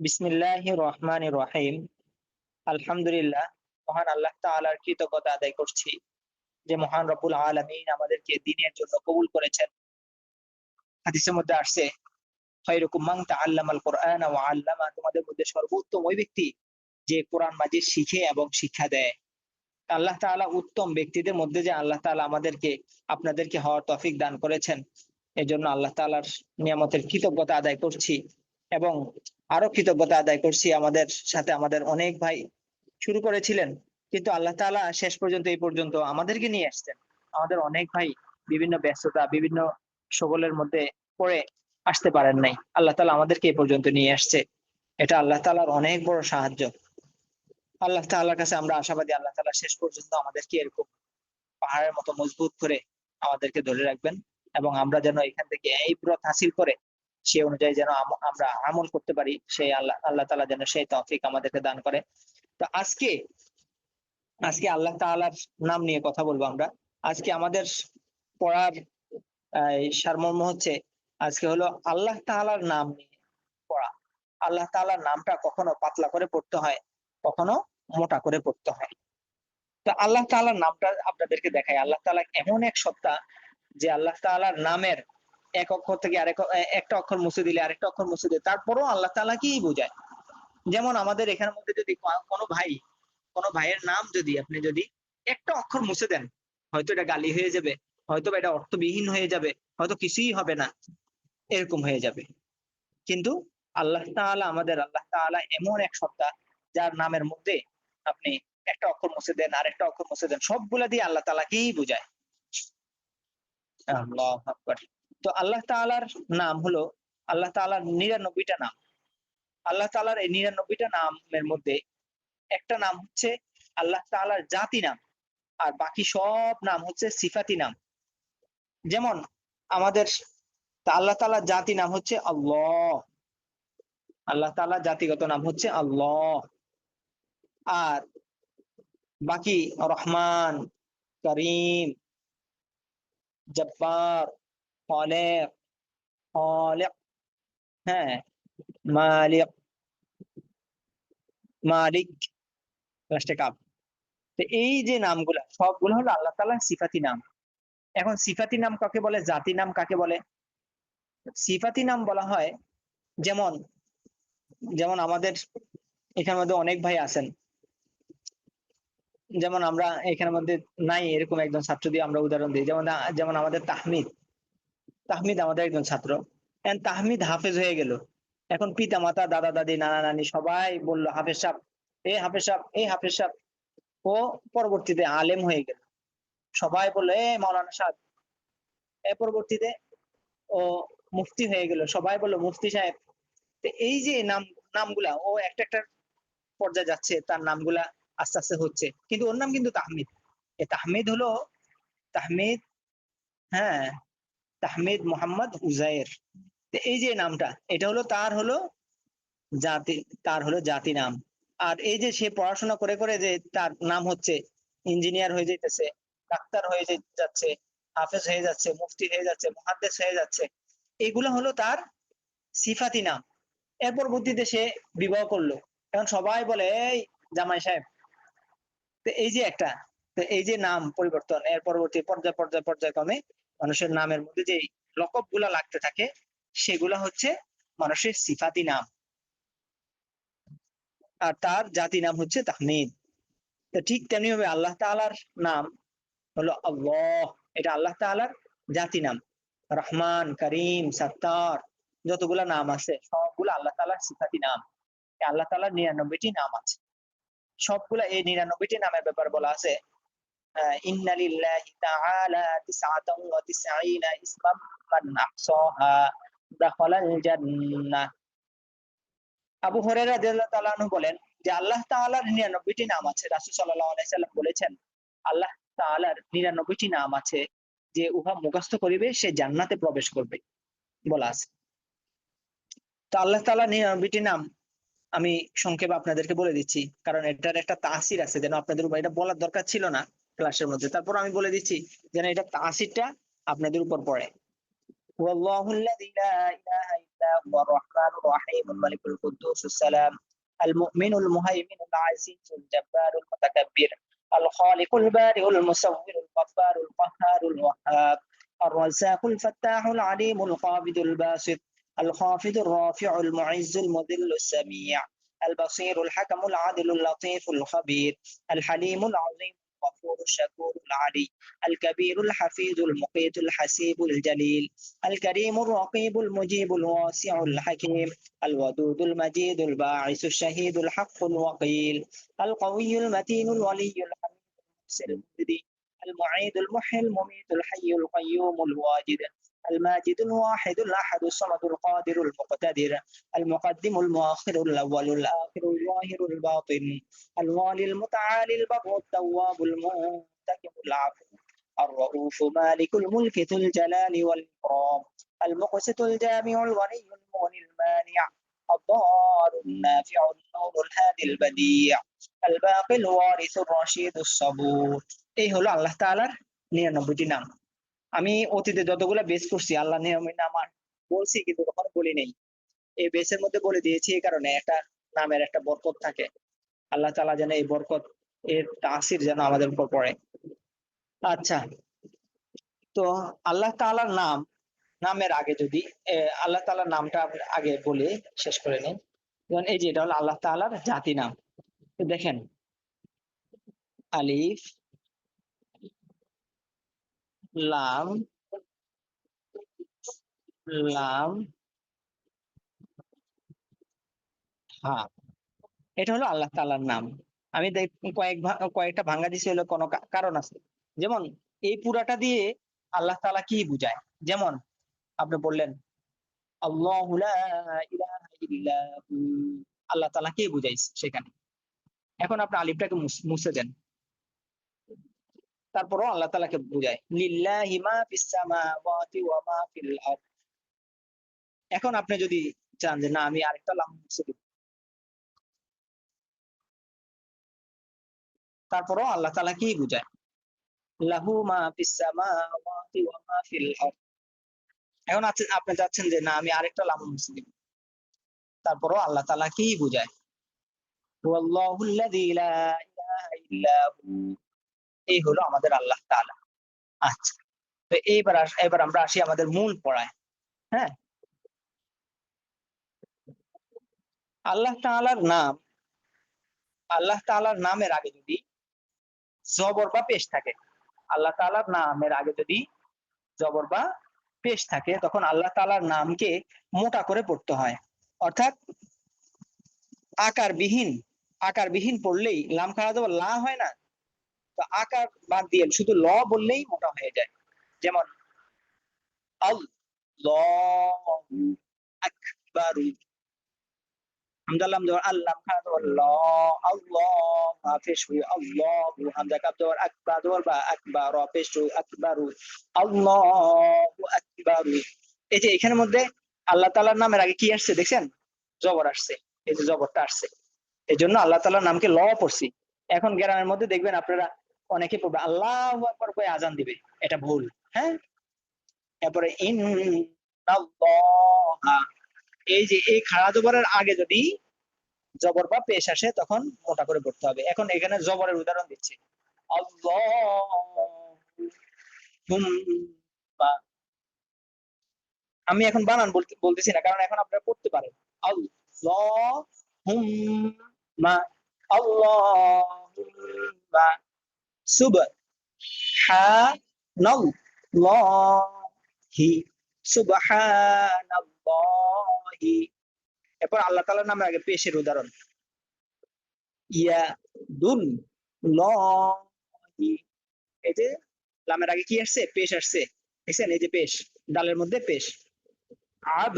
বিসমিল্লাহ রহমান রহিম। আলহামদুলিল্লাহ, মহান আল্লাহ তাআলার কৃতজ্ঞতা আদায় করছি যে মহান রব্বুল আলামিন আমাদেরকে দিনের জন্য কবুল করেছেন। হাদিসের মধ্যে আসছে খায়রুকুম তাআল্লামাল কোরআন ওয়া তোমাদের মধ্যে সর্বোত্তম ওই ব্যক্তি যে কোরআন মাজিদ শিখে এবং শিক্ষা দেয়। আল্লাহ তাআলা উত্তম ব্যক্তিদের মধ্যে যে আল্লাহ তাআলা আমাদেরকে, আপনাদেরকে হওয়ার তফিক দান করেছেন। এজন্য আল্লাহ তাআলার নিয়ামতের কৃতজ্ঞতা আদায় করছি। এবং আরও কৃতজ্ঞতা আদায় করছি আমাদের সাথে আমাদের অনেক ভাই শুরু করেছিলেন, কিন্তু আল্লাহ তাআলা শেষ পর্যন্ত এই পর্যন্ত আমাদেরকে নিয়ে আসছেন। আমাদের অনেক ভাই বিভিন্ন ব্যস্ততা, বিভিন্ন সকলের মধ্যে পড়ে আসতে পারেন নাই। আল্লাহ তালা আমাদেরকে এই পর্যন্ত নিয়ে আসছে। এটা আল্লাহ তাআলার অনেক বড় সাহায্য। আল্লাহ তাআলার কাছে আমরা আশাবাদী আল্লাহ তাআলা শেষ পর্যন্ত আমাদেরকে এরকম পাহাড়ের মতো মজবুত করে আমাদেরকে ধরে রাখবেন এবং আমরা যেন এখান থেকে এই ব্রত হাসিল করে সে অনুযায়ী যেন আমরা আমল করতে পারি সেই আল্লাহ আল্লাহ তাআলা যেন সেই তৌফিক আমাদেরকে দান করে। তো আজকে আজকে আল্লাহ তাআলার নাম নিয়ে কথা বলব আমরা। আজকে আমাদের পড়ার সারমর্ম হচ্ছে, আজকে হলো আল্লাহ তাআলার নাম নিয়ে পড়া। আল্লাহ তাআলার নামটা কখনো পাতলা করে পড়তে হয়, কখনো মোটা করে পড়তে হয়। তো আল্লাহ তাআলার নামটা আপনাদেরকে দেখাই। আল্লাহ তাআলা এমন এক সত্তা যে আল্লাহ তাআলার নামের এক অক্ষর থেকে আরেক একটা অক্ষর মুছে দিলে আরেকটা অক্ষর মুছে দিলে, তারপরও আল্লাহ তাআলাকেই বোঝায়? যেমন আমাদের এখানের মধ্যে যদি কোনো ভাই, কোনো ভাইয়ের নাম যদি আপনি যদি একটা অক্ষর মুছে দেন, হয়তো এটা গালি হয়ে যাবে, হয়তো এটা অর্থবিহীন হয়ে যাবে, হয়তো কিছুই হবে না, এরকম হয়ে যাবে। কিন্তু আল্লাহ তাআলা, আমাদের আল্লাহ তাআলা এমন এক সত্তা, যার নামের মধ্যে আপনি একটা অক্ষর মুছে দেন, আরেকটা অক্ষর মুছে দেন, সবগুলা দিয়ে আল্লাহ তাআলাকেই বোঝায়? আল্লাহু আকবার। তো আল্লাহ তাআলার নাম হলো আল্লাহ তাআলার নিরানব্বইটা নাম। আল্লাহ তাআলার এই নিরানব্বইটা নামের মধ্যে একটা নাম হচ্ছে আল্লাহ তাআলার জাতি নাম, আর বাকি সব নাম হচ্ছে সিফাতি নাম। যেমন আমাদের আল্লাহ তাআলার জাতি নাম হচ্ছে আল্লাহ। আল্লাহ তাআলার জাতিগত নাম হচ্ছে আল্লাহ। আর বাকি রহমান, করিম, জব্বার খালেক খালেক হ্যাঁ মালিক মালিক কাপ তো এই যে নামগুলা, সবগুলো হলো আল্লাহ তাআলার সিফাতি নাম। এখন সিফাতি নাম কাকে বলে? জাতি নাম কাকে বলে? সিফাতি নাম বলা হয়, যেমন যেমন আমাদের এখানের মধ্যে অনেক ভাই আছেন। যেমন আমরা এখানের মধ্যে নাই, এরকম একজন ছাত্র দিয়ে আমরা উদাহরণ দিই। যেমন যেমন আমাদের তাহমিদ। তাহমিদ আমাদের একজন ছাত্র। এখন তাহমিদ হাফেজ হয়ে গেল। এখন পিতা, মাতা, দাদা, দাদি, নানা, নানি সবাই বলল, হাফেজ সাহেব, এ হাফেজ সাহেব এই হাফেজ সাহেব। ও পরবর্তীতে আলেম হয়ে গেল। সবাই বলল, এ মাওলানা সাহেব। এ পরবর্তীতে ও মুফতি হয়ে গেল। সবাই বলল, মুফতি সাহেব। তো এই যে নাম, নামগুলা, ও একটা একটা পর্যায়ে যাচ্ছে, তার নামগুলা আস্তে আস্তে হচ্ছে। কিন্তু ওর নাম কিন্তু তাহমিদ। এ তাহমিদ হলো, তাহমিদ হ্যাঁ তাহমিদ মোহাম্মদ উজায়ের এই যে নামটা, এটা হলো তার হলো জাতি, তার হলো জাতি নাম। আর এই যে সে পড়াশোনা করে করে যে তার নাম হচ্ছে, ইঞ্জিনিয়ার হয়ে যেতেছে ডাক্তার হয়ে যাচ্ছে, হাফেজ হয়ে যাচ্ছে, মুফতি হয়ে যাচ্ছে, মুহাদ্দেস হয়ে যাচ্ছে, এগুলো হলো তার সিফাতি নাম। এর পরবর্তীতে সে বিবাহ করল। এখন সবাই বলে, এই জামাই সাহেব, তো এই যে একটা এই যে নাম পরিবর্তন, এর পরবর্তী পর্যায় পর্যায় পর্যায়ক্রমে মানুষের নামের মধ্যে যে লকবগুলা লাগতে থাকে, সেগুলা হচ্ছে মানুষের সিফাতি নাম। আর তার জাতি নাম হচ্ছে তাহমিদ। তো ঠিক তেমনি ভাবে আল্লাহ তাআলার নাম হলো আল্লাহ। এটা আল্লাহ তাআলার জাতি নাম। রহমান, করিম, সত্তার, যতগুলা নাম আছে, সবগুলো আল্লাহ তালার সিফাতি নাম। আল্লাহ তালার নিরানব্বইটি নাম আছে। সবগুলা এই নিরানব্বইটি নামের ব্যাপারে বলা আছে তাআলা তিসআতান ওয়া তিসঈনা ইসমান মান আহসাহা আবু বলেন যে, আল্লাহ তাআলার 99টি নাম আছে। সাল্লাম বলেছেন, আল্লাহ তাআলার 99টি নাম আছে যে, উহা মুখস্থ করিবে, সে জান্নাতে প্রবেশ করবে। বলা আছে। তো আল্লাহ তাআলার 99টি নাম আমি সংক্ষেপে আপনাদেরকে বলে দিচ্ছি, কারণ এটার একটা তাসির আছে, যেন আপনাদের উপর এটা বলার দরকার ছিল না। ক্লাসের মধ্যে তারপর আমি বলে দিচ্ছি যেন এটা তাসিরটা আপনাদের উপর পড়ে هو الله الذي لا إله إلا الله هو الرحمن الرحيم الملك القدوس السلام المؤمن المهيمن العزيز الجبار المتكبر الخالق البارئ المصور الغفار القهار الوهاب الرزاق الفتاح العليم القابض الباسط الخافض الرافع المعز المذل السميع البصير الحكم العدل اللطيف الخبير الحليم العظيم الغفور الشكور العلي الكبير الحفيظ المقيت الحسيب الجليل الكريم الرقيب المجيب الواسع الحكيم الودود المجيد الباعث الشهيد الحق الوقيل القوي المتين الولي الحميد المعيد المحيي المميت الحي القيوم الواجد الماجد الواحد الأحد الصمد القادر المقتدر المقدم المؤخر الأول الآخر الظاهر الباطن الوالي المتعالي البر التواب المنتقم العفو الرؤوف مالك الملك ذو الجلال والإكرام المقسط الجامع الغني المغني المانع الضار النافع النور الهادي البديع الباقي الوارث الرشيد الصبور এই হলো আল্লাহ তাআলার নিরানব্বইটি নাম আমি অতীতে যতগুলো বেস করছি, আল্লাহ নিয়মের নাম আর বলছি, কিন্তু কখনো বলি নেই। এই বেসের মধ্যে বলে দিয়েছি এই কারণে একটা নামের একটা বরকত থাকে। আল্লাহ তাআলা যেন এই বরকত, এর তাসির যেন আমাদের উপর পড়ে। আচ্ছা তো আল্লাহ তাআলার নাম, নামের আগে যদি আল্লাহ তাআলার নামটা আগে বলে, শেষ করে নিন যেমন এই যে এটা হলো আল্লাহ তাআলার জাতি নাম। দেখেন, আলিফ লাম লাম হ্যাঁ এটা হলো আল্লাহ তাআলার নাম। আমি কয়েক কয়েকটা ভাঙ্গা দিছি হলো কোনো কারণ আছে। যেমন, এই পুরাটা দিয়ে আল্লাহ তাআলা কি বুঝায়? যেমন, আপনি বললেন। আল্লাহ তাআলা কে বুঝাইছে সেখানে? এখন আপনি আলিফটাকে মুছে দেন। তারপরও আল্লাহ তাআলাকে বুঝায়, লিল্লাহি এখন আপনি যদি চান যে, না, আমি আরেকটা লাম তারপরও আল্লাহ তাআলা কি বুঝায়? লাহু মা ফিস সামাওয়াতি ওয়া মা ফিল এখন আছে আপনি চাচ্ছেন যে, না, আমি আরেকটা লাম দিব তারপরও আল্লাহ তাআলা কি বুঝায়? এই হলো আমাদের আল্লাহ তাআলা। আচ্ছা তো এইবার এবার আমরা আসি আমাদের মূল পড়ায়। হ্যাঁ? আল্লাহ তাআলার নাম, আল্লাহ তাআলার নামের আগে যদি জবর বা পেশ থাকে, আল্লাহ তাআলার নামের আগে যদি জবর বা পেশ থাকে, তখন আল্লাহ তাআলার নামকে মোটা করে পড়তে হয়। অর্থাৎ আকারবিহীন আকারবিহীন পড়লেই লাম খাড়া দেওয়া লা হয় না? তো আকার বাদ দিয়ে শুধু ল বললেই মোটা হয়ে যায়। যেমন দেওয়ার ল এই যে এখানের মধ্যে আল্লাহ তাআলার নামের আগে কি আসছে দেখছেন? জবর আসছে। এই যে জবরটা আসছে। এই জন্য আল্লাহ তালার নামকে ল পড়ছি। এখন গ্রামের মধ্যে দেখবেন আপনারা অনেকে পড়বে, আল্লাহ আকবার করে আজান দিবে, এটা ভুল হ্যাঁ? তারপরে এই যে, এই খাড়া জবরের আগে যদি জবর বা পেশ আসে, তখন মোটা করে পড়তে হবে। এখন এখানে জবরের উদাহরণ দিচ্ছি। আমি এখন বানান বলতে, বলতেছি না, কারণ এখন আপনারা পড়তে পারেন। আল্লাহুম্মা আল্লাহুম্মা সুবহানাল্লাহি। সুবহানাল্লাহি। এরপর আল্লাহ তাআলার নামে আগে পেশের উদাহরণ। ইয়া দুল লহি এই যে লামের আগে কি আসছে? পেশ আসছে। দেখছেন? এই যে পেশ। ডালের মধ্যে পেশ। আব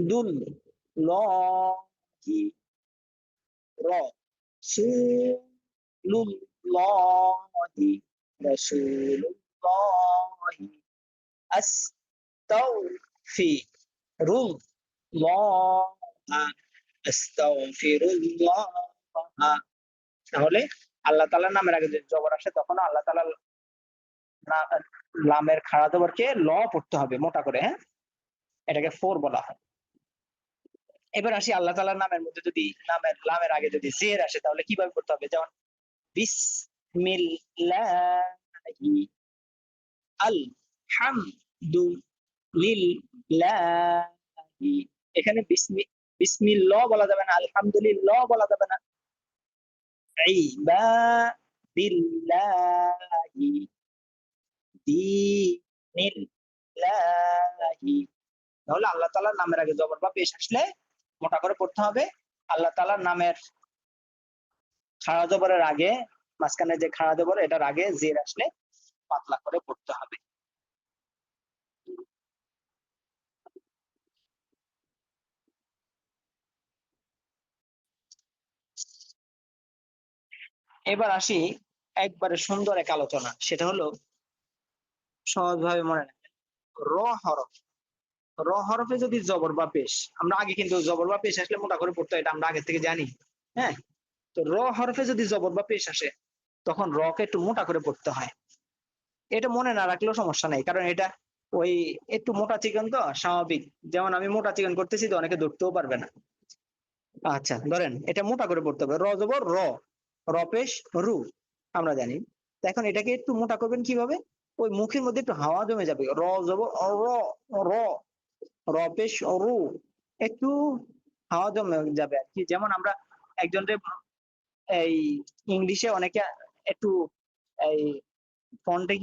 দুল লহি র সুলুল্লাহি রাসূলুল্লাহি। আস্তাগফিরুল্লাহ। আস্তাগফিরুল্লাহ। তাহলে আল্লাহ তাআলার নামের আগে জবর আসে, তখন আল্লাহ তাআলা লামের খাড়া জবরকে ল পড়তে হবে, মোটা করে হ্যাঁ? এটাকে ফোর বলা হয়। এবার আসি আল্লাহ তালার নামের মধ্যে যদি, নামের লামের আগে যদি জের আসে, তাহলে কীভাবে করতে হবে? যেমন বিসমিল্লাহি। আল হামদু লিল্লাহি এখানে বিসমি, বিসমিল্লাহ বলা যাবে না, আলহামদুলিল্লাহ বলা যাবে না। ইবাদিল্লাহি। দিনিল্লাহি। তাহলে আল্লাহ তাআলার নামের আগে জবর বা পেশ আসলে মোটা করে পড়তে হবে। আল্লাহ তাআলার নামের খাড়া জবরের আগে, মাঝখানে যে খাড়া জবর, এটার আগে জের আসলে পাতলা করে পড়তে হবে। এবার আসি একবারে সুন্দর এক আলোচনা, সেটা হলো সহজভাবে মনে রাখবেন, র হরফ। র হরফে যদি জবর বা পেশ, আমরা আগে কিন্তু জবর বা পেশ আসলে মোটা করে পড়তে এটা আমরা আগে থেকে জানি হ্যাঁ? তো র হরফে যদি জবর বা পেশ আসে, তখন র কে একটু মোটা করে পড়তে হয়। এটা মনে না রাখলেও সমস্যা নেই, কারণ এটা ওই একটু মোটা চিকেন তো, স্বাভাবিক। যেমন আমি মোটা চিকেন করতেছি তো অনেকে ধরতেও পারবে না। আচ্ছা ধরেন এটা মোটা করে পড়তে হবে। র জবর, র। রপেশ রু, আমরা জানি। এখন এটাকে একটু মোটা করবেন কীভাবে? ওই মুখের মধ্যে একটু হাওয়া জমে যাবে। র জবর, র র রপেশ রু। একটু হাওয়া জমে যাবে আর কি। যেমন আমরা একজনের এই ইংলিশে অনেকে একটু এই ফন্টে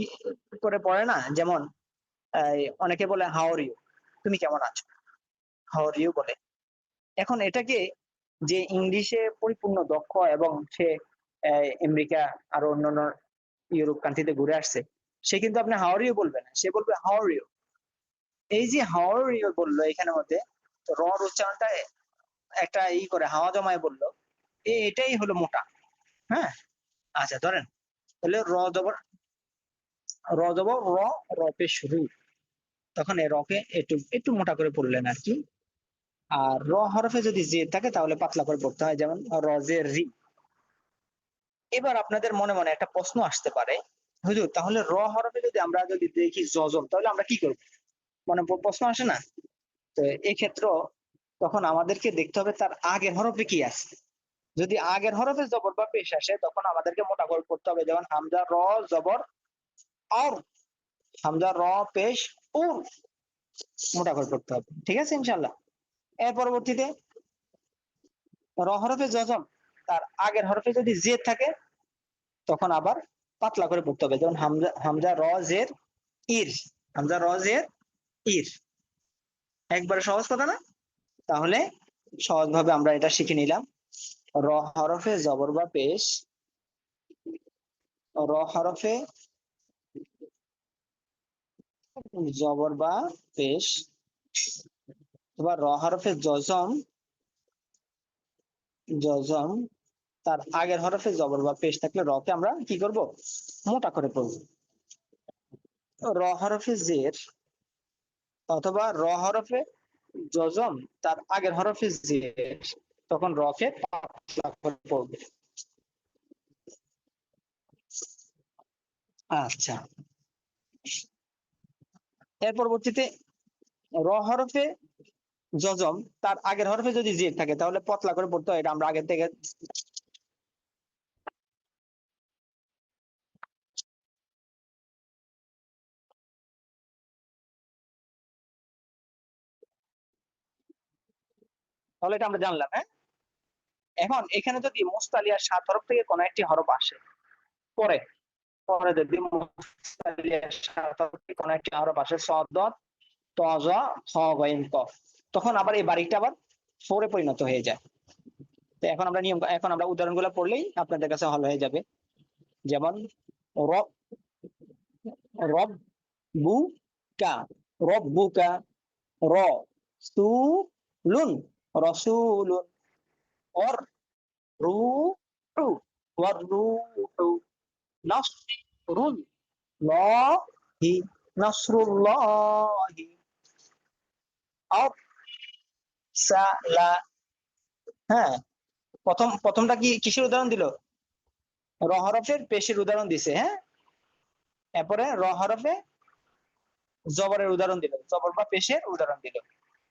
করে পড়ে না? যেমন অনেকে বলে হাওর ইউ তুমি কেমন আছো? হাওর ইউ বলে। এখন এটাকে যে ইংলিশে পরিপূর্ণ, দক্ষ এবং সে আমেরিকা আর অন্যান্য ইউরোপ কান্ট্রিতে ঘুরে আসছে, সে কিন্তু আপনি হাওর ইউ বলবে না। সে বলবে হাওর ইউ এই যে হাওর ইউ বলল এখানে মধ্যে রর উচ্চারণটা একটা ই করে, হাওয়া জমায় বলল এটাই হলো মোটা। হ্যাঁ? আচ্ছা ধরেন, তাহলে র জবর র রপে শুরু। তখন এই রকে একটু একটু মোটা করে পড়লেন আর কি। আর র হরফে যদি জে থাকে, তাহলে পাতলা করে পড়তে হয়, যেমন রজের রি। এবার আপনাদের মনে মনে একটা প্রশ্ন আসতে পারে। হুজুর, তাহলে র হরফে যদি আমরা যদি দেখি জজম তাহলে আমরা কি করব? মানে প্রশ্ন আসে না? তো এই ক্ষেত্র তখন আমাদেরকে দেখতে হবে তার আগের হরফে কি আছে। যদি আগের হরফে জবর বা পেশ আসে, তখন আমাদেরকে মোটা করে করতে হবে। যেমন হামজা র জবর আর হামজা র পেশ উর, মোটা করে পড়তে হবে। ঠিক আছে ইনশাল্লাহ এর পরবর্তীতে র হরফে জজম, তার আগের হরফে যদি জেদ থাকে, তখন আবার পাতলা করে পড়তে হবে। যেমন হামজা হামজা র জের ইর, হামজা র জের ইর। একবারে সহজ কথা না? তাহলে সহজভাবে আমরা এটা শিখে নিলাম। র হরফে জবর বা পেশ। র হরফে জবর বা পেশ। এবার র হরফে জজম জজম, তার আগের হরফে জবর বা পেশ থাকলে রকে আমরা কি করব? মোটা করে পড়ব র হরফে জের অথবা র হরফে জজম, তার আগের হরফে জের, তখন রকে পাতলা আচ্ছা। এর পরবর্তীতে র হরফে জজম তার আগের হরফে যদি জের থাকে, তাহলে পতলা করে পড়তে হয়, এটা আমরা আগের থেকে তাহলে এটা আমরা জানলাম হ্যাঁ? এখন এখানে যদি মুস্তালিয়ার সাত হরফ থেকে কোনো একটি হরফ আসে, পরে পরে যদি মুস্তালিয়ার সাত হরফ থেকে কোনো একটি হরফ আসে সদত তজ খ গইন ক, তখন আবার এই বাড়িটা আবার ফোরে পরিণত হয়ে যায়। তো এখন আমরা নিয়ম, এখন আমরা উদাহরণগুলো পড়লেই আপনাদের কাছে হল হয়ে যাবে। যেমন রব রব বু কা রব বুকা র সু লুন রসুলুন রু রু নাসরুন লাহি নাসরুল্লাহি আর সালা হ্যাঁ প্রথম, প্রথমটা কি কিসের উদাহরণ দিল? র হরফের পেশের উদাহরণ দিছে হ্যাঁ? এরপরে র হরফে জবরের উদাহরণ দিল, জবর বা পেশের উদাহরণ দিল।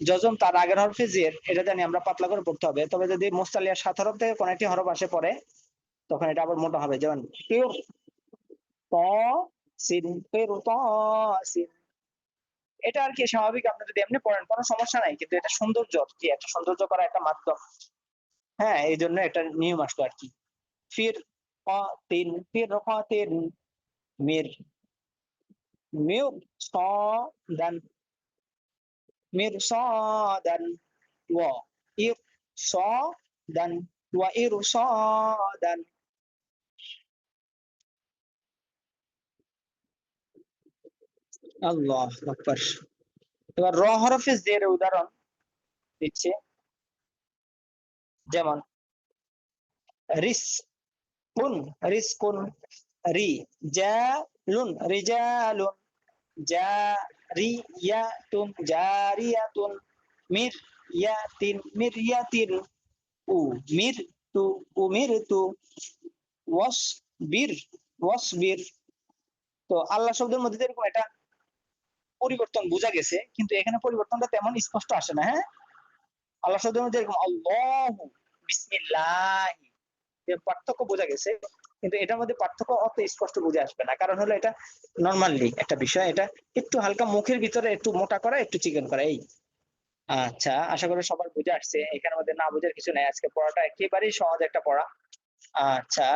যজম তার আগের হরফে জের, এটা জানি আমরা পাতলা করে পড়তে হবে। তবে যদি মোস্তালিয়ার সাত হরফ থেকে কোন একটি হরফ আসে পরে, তখন এটা আবার মোটা হবে। যেমন এটা আর কি স্বাভাবিক, আপনি যদি এমনি পড়েন, কোনো সমস্যা নাই, কিন্তু এটা সৌন্দর্য কি, একটা সৌন্দর্য করা একটা মাধ্যম। হ্যাঁ এই জন্য একটা নিয়ম আসলো আর কি। ফির তিন ফির তিন, মির। মিউ, স, দান mirso dan dua irso dan dua irso dan Allah Akbar. এবার র হরফে ris kun ris kun ri ja lun ri ja lun ja জারিয়াতুন জারিয়াতুন মিরয়াতিন মিরয়াতিন উমির তু উমির তু ওয়াসবির ওয়াসবির তো আল্লাহ শব্দের মধ্যে এরকম এটা পরিবর্তন বোঝা গেছে, কিন্তু এখানে পরিবর্তনটা তেমন স্পষ্ট আসে না হ্যাঁ? আল্লাহ শব্দের মধ্যে এরকম আল্লাহ, বিসমিল্লাহ পার্থক্য বোঝা গেছে। কিন্তু এটার মধ্যে পার্থক্য অত স্পষ্ট বুঝে আসবে না। কারণ হলো এটা নর্মালি একটা বিষয়, এটা একটু হালকা মুখের ভিতরে একটু মোটা করা, একটু চিকেন করা, এই। আচ্ছা আশা করি সবার বুঝে আসছে। এখানে মধ্যে না বুঝার কিছু নেই। আজকে পড়াটা একেবারেই সহজ একটা পড়া। আচ্ছা